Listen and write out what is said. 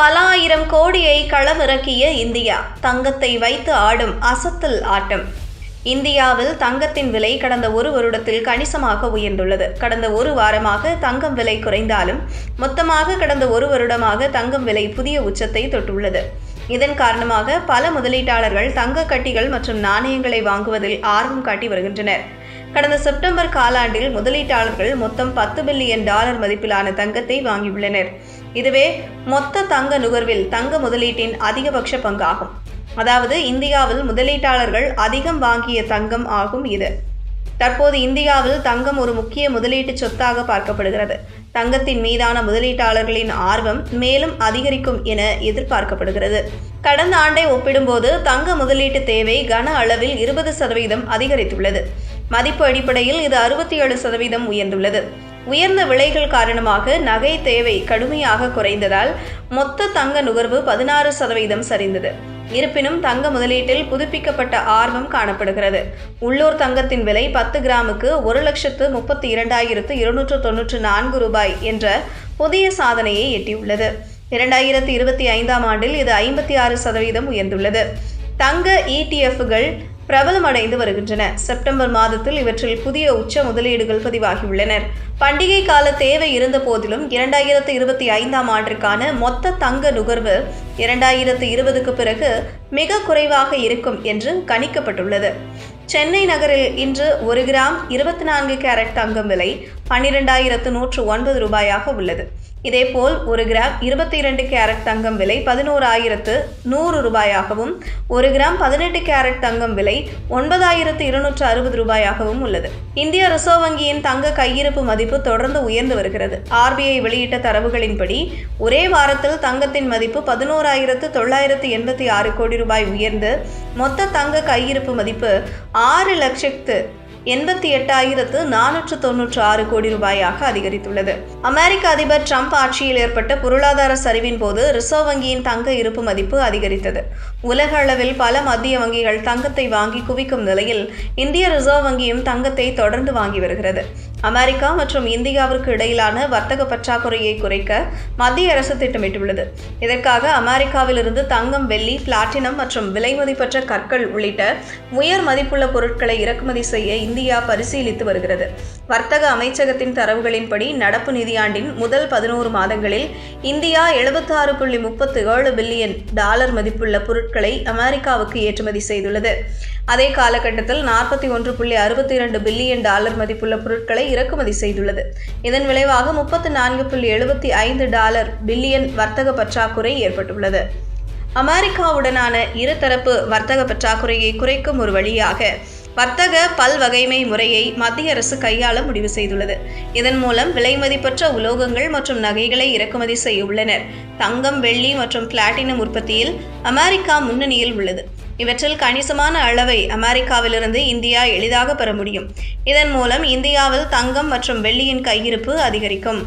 பல ஆயிரம் கோடியை களமிறக்கிய இந்தியா தங்கத்தை வைத்து ஆடும் அசத்தல் ஆட்டம். இந்தியாவில் தங்கத்தின் விலை கடந்த ஒரு வருடத்தில் கணிசமாக உயர்ந்துள்ளது. கடந்த ஒரு வாரமாக தங்கம் விலை குறைந்தாலும் மொத்தமாக கடந்த ஒரு வருடமாக தங்கம் விலை புதிய உச்சத்தை தொட்டுள்ளது. இதன் காரணமாக பல முதலீட்டாளர்கள் தங்க கட்டிகள் மற்றும் நாணயங்களை வாங்குவதில் ஆர்வம் காட்டி வருகின்றனர். கடந்த செப்டம்பர் காலாண்டில் முதலீட்டாளர்கள் மொத்தம் பத்து பில்லியன் டாலர் மதிப்பிலான தங்கத்தை வாங்கியுள்ளனர். இதுவே மொத்த தங்க நுகர்வில் தங்க முதலீட்டின் அதிகபட்ச பங்காகும். அதாவது இந்தியாவில் முதலீட்டாளர்கள் அதிகம் வாங்கிய தங்கம் ஆகும் இது. தற்போது இந்தியாவில் தங்கம் ஒரு முக்கிய முதலீட்டு சொத்தாக பார்க்கப்படுகிறது. தங்கத்தின் மீதான முதலீட்டாளர்களின் ஆர்வம் மேலும் அதிகரிக்கும் என எதிர்பார்க்கப்படுகிறது. கடந்த ஆண்டை ஒப்பிடும்போது தங்க முதலீட்டு தேவை கன அளவில் இருபது சதவீதம் அதிகரித்துள்ளது. மதிப்பு அடிப்படையில் இது அறுபத்தி ஏழு சதவீதம் உயர்ந்துள்ளது. உயர்ந்த விலைகள் காரணமாக நகை தேவை கடுமையாக குறைந்ததால் மொத்த தங்க நுகர்வு பதினாறு சதவீதம் சரிந்தது. இருப்பினும் தங்க முதலீட்டில் புதுப்பிக்கப்பட்ட ஆர்வம் காணப்படுகிறது. உள்ளூர் தங்கத்தின் விலை பத்து கிராமுக்கு ஒரு லட்சத்து முப்பத்தி இரண்டாயிரத்து இருநூற்று தொன்னூற்று நான்கு ரூபாய் என்ற புதிய சாதனையை எட்டியுள்ளது. இரண்டாயிரத்தி இருபத்தி ஐந்தாம் ஆண்டில் இது ஐம்பத்தி ஆறு சதவீதம் உயர்ந்துள்ளது. தங்க இடிஎஃப்கள் பிரபலமடைந்து வருகின்றன. செப்டம்பர் மாதத்தில் இவற்றில் புதிய உச்ச முதலீடுகள் பதிவாகியுள்ளனர். பண்டிகை கால தேவை இருந்த போதிலும் இரண்டாயிரத்து இருபத்தி ஐந்தாம் ஆண்டிற்கான மொத்த தங்க நுகர்வு இரண்டாயிரத்து இருபதுக்கு பிறகு மிக குறைவாக இருக்கும் என்று கணிக்கப்பட்டுள்ளது. சென்னை நகரில் இன்று ஒரு கிராம் இருபத்தி நான்கு கேரட் தங்கம் விலை பன்னிரெண்டாயிரத்து நூற்று ஒன்பது ரூபாயாக உள்ளது. இதேபோல் ஒரு கிராம் இருபத்தி இரண்டு கேரட் தங்கம் விலை பதினோராயிரத்து நூறு ரூபாயாகவும் ஒரு கிராம் பதினெட்டு கேரட் தங்கம் விலை ஒன்பதாயிரத்து இருநூற்று அறுபது ரூபாயாகவும் உள்ளது. இந்திய ரிசர்வ் வங்கியின் தங்க கையிருப்பு மதிப்பு தொடர்ந்து உயர்ந்து வருகிறது. ஆர்பிஐ வெளியிட்ட தரவுகளின்படி ஒரே வாரத்தில் தங்கத்தின் மதிப்பு பதினோராயிரத்து தொள்ளாயிரத்து எண்பத்தி ஆறு கோடி ரூபாய் உயர்ந்து மொத்த தங்க கையிருப்பு மதிப்பு ஆறு லட்சத்து எண்பத்தி எட்டாயிரத்து நானூற்று தொன்னூற்று ஆறு கோடி ரூபாயாக அதிகரித்துள்ளது. அமெரிக்க அதிபர் ட்ரம்ப் ஆட்சியில் ஏற்பட்ட பொருளாதார சரிவின் போது ரிசர்வ் வங்கியின் தங்க இருப்பு மதிப்பு அதிகரித்தது. உலக அளவில் பல மத்திய வங்கிகள் தங்கத்தை வாங்கி குவிக்கும் நிலையில் இந்திய ரிசர்வ் வங்கியும் தங்கத்தை தொடர்ந்து வாங்கி வருகிறது. அமெரிக்கா மற்றும் இந்தியாவிற்கு இடையிலான வர்த்தக பற்றாக்குறையை குறைக்க மத்திய அரசு திட்டமிட்டுள்ளது. இதற்காக அமெரிக்காவிலிருந்து தங்கம் வெள்ளி பிளாட்டினம் மற்றும் விலை மதிப்பற்ற கற்கள் உள்ளிட்ட உயர் மதிப்புள்ள பொருட்களை இறக்குமதி செய்ய இந்தியா பரிசீலித்து வருகிறது. வர்த்தக அமைச்சகத்தின் தரவுகளின்படி நடப்பு நிதியாண்டின் முதல் பதினோரு மாதங்களில் இந்தியா எழுபத்தாறு புள்ளி முப்பத்து ஏழு பில்லியன் டாலர் மதிப்புள்ள பொருட்களை அமெரிக்காவுக்கு ஏற்றுமதி செய்துள்ளது. அதே காலகட்டத்தில் நாற்பத்தி ஒன்று புள்ளி அறுபத்தி இரண்டு பில்லியன் டாலர் மதிப்புள்ள பொருட்களை இறக்குமதி செய்துள்ளது. இதன் விளைவாக முப்பத்து நான்கு புள்ளி எழுபத்தி ஐந்து டாலர் பில்லியன் வர்த்தக பற்றாக்குறை ஏற்பட்டுள்ளது. அமெரிக்காவுடனான இருதரப்பு வர்த்தக பற்றாக்குறையை குறைக்கும் ஒரு வழியாக வர்த்தக பல்வகைமை முறையை மத்திய அரசு கையாள முடிவு செய்துள்ளது. இதன் மூலம் விலைமதிப்பற்ற உலோகங்கள் மற்றும் நகைகளை இறக்குமதி செய்ய உள்ளனர். தங்கம் வெள்ளி மற்றும் பிளாட்டினம் உற்பத்தியில் அமெரிக்கா முன்னணியில் உள்ளது. இவற்றில் கணிசமான அளவை அமெரிக்காவிலிருந்து இந்தியா எளிதாக பெற முடியும். இதன் மூலம் இந்தியாவில் தங்கம் மற்றும் வெள்ளியின் கையிருப்பு அதிகரிக்கும்.